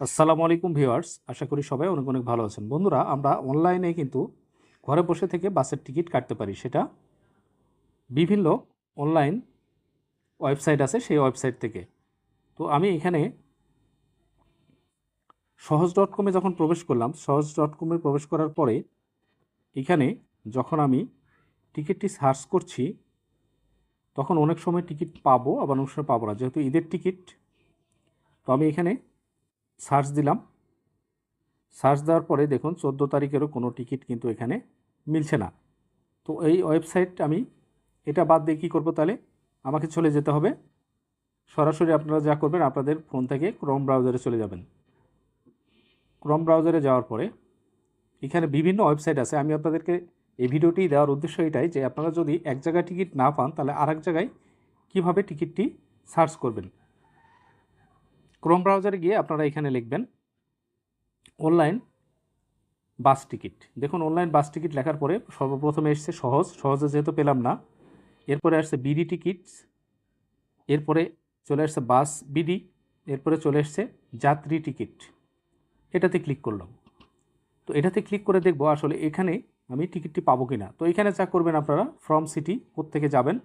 আসসালামু আলাইকুম ভিউয়ার্স, আশা করি সবাই অনেক অনেক ভালো আছেন। বন্ধুরা, আমরা অনলাইনে কিন্তু ঘরে বসে থেকে বাসের টিকিট কাটতে পারি। সেটা বিভিন্ন অনলাইন ওয়েবসাইট আছে সেই ওয়েবসাইট থেকে। তো আমি এখানে সহজ ডট কমে যখন প্রবেশ করলাম, সহজ ডট কমে প্রবেশ করার পরে এখানে যখন আমি টিকিটটি সার্চ করছি, তখন অনেক সময় টিকিট পাবো, আবার অনেক সময় পাবো না। যেহেতু ঈদের টিকিট, তো আমি এখানে সার্চ দিলাম। সার্চ দেওয়ার পরে দেখুন চোদ্দ তারিখেরও কোনো টিকিট কিন্তু এখানে মিলছে না। তো এই ওয়েবসাইট আমি এটা বাদ দিয়ে কী করব তাহলে? আমাকে চলে যেতে হবে। সরাসরি আপনারা যা করবেন আপনাদের ফোন থেকে ক্রোম ব্রাউজারে চলে যাবেন। ক্রোম ব্রাউজারে যাওয়ার পরে এখানে বিভিন্ন ওয়েবসাইট আছে। আমি আপনাদেরকে এই ভিডিওটি দেওয়ার উদ্দেশ্য এটাই যে আপনারা যদি এক জায়গায় টিকিট না পান তাহলে আরেক জায়গায় কীভাবে টিকিটটি সার্চ করবেন? ক্রোম ব্রাউজারে গিয়ে আপনারা এখানে লিখবেন অনলাইন বাস টিকিট দেখুন অনলাইন বাস টিকিট লেখার পরে সর্বপ্রথমে এসছে সহজ। সহজে যেহেতু পেলাম না, এরপরে আসছে বিডি টিকিটস এরপরে চলে আসছে বাস বিডি এরপরে চলে আসছে যাত্রী টিকিট এটাতে ক্লিক করলাম। তো এটাতে ক্লিক করে দেখব আসলে এখানে আমি টিকিটটি পাবো কি না তো এখানে যা করবেন আপনারা ফ্রম সিটি কোত্থেকে যাবেন,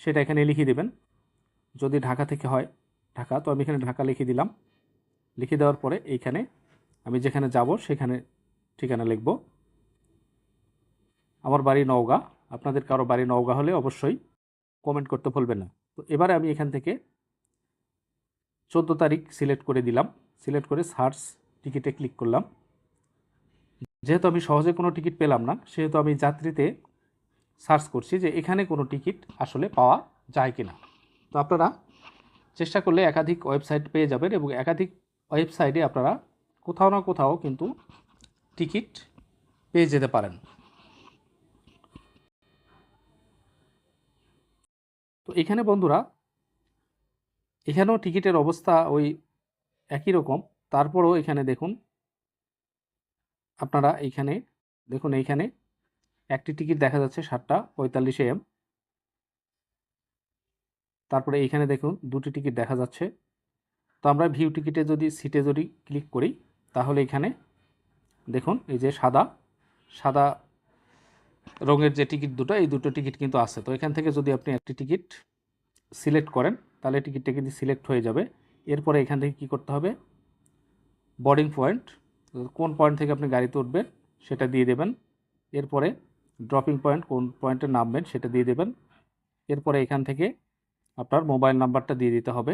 সেটা এখানে লিখে দেবেন। যদি ঢাকা থেকে হয় ঢাকা, তো আমি এখানে ঢাকা লিখে দিলাম। লিখে দেওয়ার পরে এইখানে আমি যেখানে যাব সেখানে ঠিকানা লিখব। আমার বাড়ি নওগাঁ। আপনাদের কারও বাড়ি নওগাঁ হলে অবশ্যই কমেন্ট করতে ভুলবেন না। তো এবারে আমি এখান থেকে চোদ্দ তারিখ সিলেক্ট করে দিলাম। সিলেক্ট করে সার্চ টিকিটে ক্লিক করলাম। যেহেতু আমি সহজে কোনো টিকিট পেলাম না, সেহেতু আমি যাত্রীতে সার্চ করছি যে এখানে কোনো টিকিট আসলে পাওয়া যায় কি না তো আপনারা চেষ্টা করলে একাধিক ওয়েবসাইট পেয়ে যাবেন এবং একাধিক ওয়েবসাইটে আপনারা কোথাও না কোথাও কিন্তু টিকিট পেয়ে যেতে পারেন। তো এখানে বন্ধুরা, এখানেও টিকিটের অবস্থা ওই একই রকম। তারপরও এখানে দেখুন, আপনারা এইখানে দেখুন এইখানে একটি টিকিট দেখা যাচ্ছে সাতটা পঁয়তাল্লিশে এম। তারপরে এইখানে দেখুন দুটি টিকিট দেখা যাচ্ছে। তো আমরা ভিউ টিকিটে যদি সিটে যদি ক্লিক করি, তাহলে এখানে দেখুন এই যে সাদা সাদা রঙের যে টিকিট দুটো, এই দুটো টিকিট কিন্তু আছে। তো এখান থেকে যদি আপনি একটি টিকিট সিলেক্ট করেন, তাহলে টিকিটটা কিন্তু সিলেক্ট হয়ে যাবে। এরপরে এখান থেকে কি করতে হবে? বোর্ডিং পয়েন্ট কোন পয়েন্ট থেকে আপনি গাড়িতে উঠবেন সেটা দিয়ে দেবেন। এরপরে ড্রপিং পয়েন্ট কোন পয়েন্টে নামবেন সেটা দিয়ে দেবেন। এরপরে এখান থেকে আপনার মোবাইল নাম্বারটা দিয়ে দিতে হবে।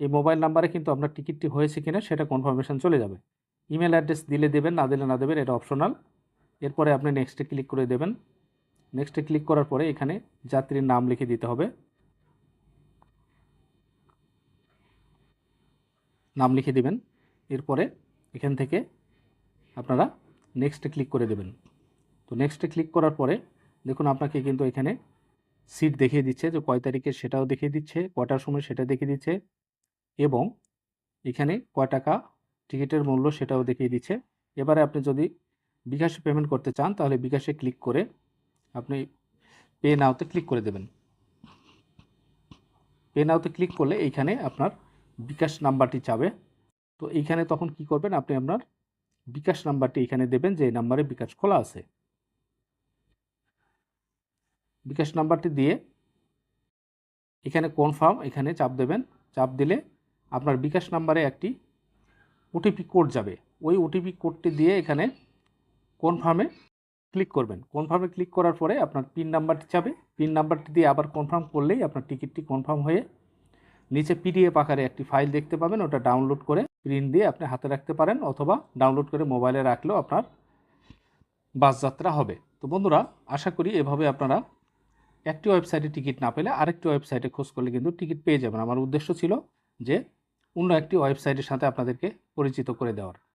এই মোবাইল নাম্বারে কিন্তু আপনার টিকিটটি হয়েছে কিনা সেটা কনফার্মেশন চলে যাবে। ইমেল অ্যাড্রেস দিলে দেবেন, না দিলে না দেবেন, এটা অপশনাল এরপরে আপনি নেক্সটে ক্লিক করে দেবেন। নেক্সটে ক্লিক করার পরে এখানে যাত্রীর নাম লিখে দিতে হবে। নাম লিখে দিবেন। এরপরে এখান থেকে আপনারা নেক্সটে ক্লিক করে দেবেন। তো নেক্সটে ক্লিক করার পরে দেখুন আপনাকে কিন্তু এখানে সিট দেখিয়ে দিচ্ছে যে কয় তারিখে সেটাও দেখিয়ে দিচ্ছে কটার সময় সেটা দেখিয়ে দিচ্ছে এবং এখানে কয় টাকা টিকিটের মূল্য সেটাও দেখিয়ে দিচ্ছে। এবারে আপনি যদি বিকাশে পেমেন্ট করতে চান তাহলে বিকাশে ক্লিক করে আপনি পে নাওতে ক্লিক করে দেবেন। পে নাওতে ক্লিক করলে এইখানে আপনার বিকাশ নাম্বারটি চাবে তো এইখানে তখন কি করবেন? আপনি আপনার বিকাশ নাম্বারটি এখানে দেবেন যে এই নাম্বারে বিকাশ খোলা আছে। বিকাশ নাম্বারটি দিয়ে এখানে কনফার্ম এখানে চাপ দেবেন। চাপ দিলে আপনার বিকাশ নাম্বারে একটি ওটিপি কোড যাবে। ওই ওটিপি কোডটি দিয়ে এখানে কনফার্মে ক্লিক করবেন। কনফার্মে ক্লিক করার পরে আপনার পিন নাম্বারটি যাবে। পিন নাম্বারটি দিয়ে আবার কনফার্ম করলেই আপনার টিকিটটি কনফার্ম হয়ে নিচে পিডিএফ আকারে একটি ফাইল দেখতে পাবেন। ওটা ডাউনলোড করে প্রিন্ট দিয়ে আপনি হাতে রাখতে পারেন অথবা ডাউনলোড করে মোবাইলে রাখলেও আপনার বাস যাত্রা হবে। তো বন্ধুরা, আশা করি এভাবে আপনারা একটি ওয়েবসাইটে টিকিট না পেলে আরেকটি ওয়েবসাইটে খোঁজ করলে কিন্তু টিকিট পেয়ে যাবেন। আমার উদ্দেশ্য ছিল যে অন্য একটি ওয়েবসাইটের সাথে আপনাদেরকে পরিচিত করে দেওয়ার।